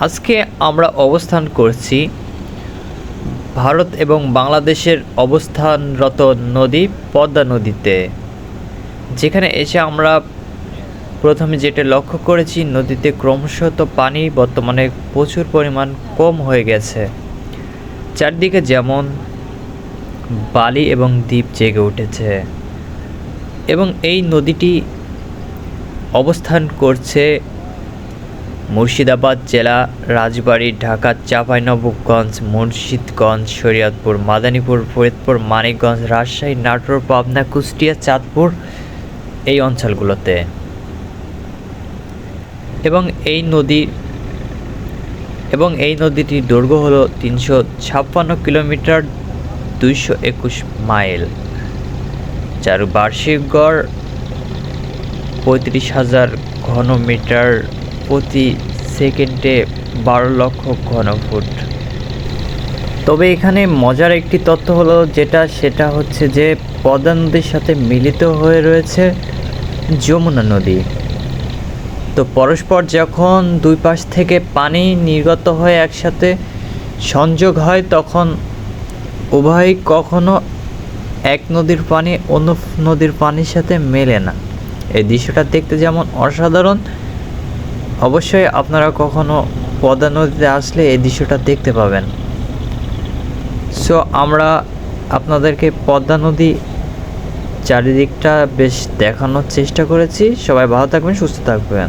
আজকে আমরা অবস্থান করছি ভারত এবং বাংলাদেশের অবস্থানরত নদী, পদ্মা নদীতে। যেখানে এসে আমরা প্রথমে যেটা লক্ষ্য করেছি, নদীতে ক্রমশত পানি বর্তমানে প্রচুর পরিমাণ কম হয়ে গেছে। চারদিকে যেমন বালি এবং দ্বীপ জেগে উঠেছে। এবং এই নদীটি অবস্থান করছে মুর্শিদাবাদ জেলা, রাজবাড়ী, ঢাকা, চাঁপাইনবাবগঞ্জ, মুর্শিদগঞ্জ, শরীয়তপুর মাদানীপুর ফরিদপুর, মানিকগঞ্জ, রাজশাহী, নাটোর, পাবনা, কুষ্টিয়া, চাঁদপুর এই অঞ্চলগুলোতে। এবং এই নদী, এবং এই নদীটির দৈর্ঘ্য হলো তিনশো ছাপ্পান্ন কিলোমিটার দুইশো একুশ মাইল। যার বার্ষিক গড় পঁয়ত্রিশ হাজার ঘনমিটার প্রতি সেকেন্ডে বারো লক্ষ ঘনফুট। তবে এখানে মজার একটি তথ্য হলো যেটা, সেটা হচ্ছে যে পদ্মা নদীর সাথে মিলিত হয়ে রয়েছে যমুনা নদী। তো পরস্পর যখন দুই পাশ থেকে পানি নির্গত হয়ে একসাথে সংযোগ হয়, তখন উভয়ই কখনো এক নদীর পানি অন্য নদীর পানির সাথে মেলে না। এই দৃশ্যটা দেখতে যেমন অসাধারণ অবশ্যই আপনারা কখনো পদ্মা নদীতে আসলে এই দৃশ্যটা দেখতে পাবেন। সো আমরা আপনাদেরকে পদ্মা নদী চারিদিকটা বেশ দেখানোর চেষ্টা করেছি। সবাই ভালো থাকবেন, সুস্থ থাকবেন।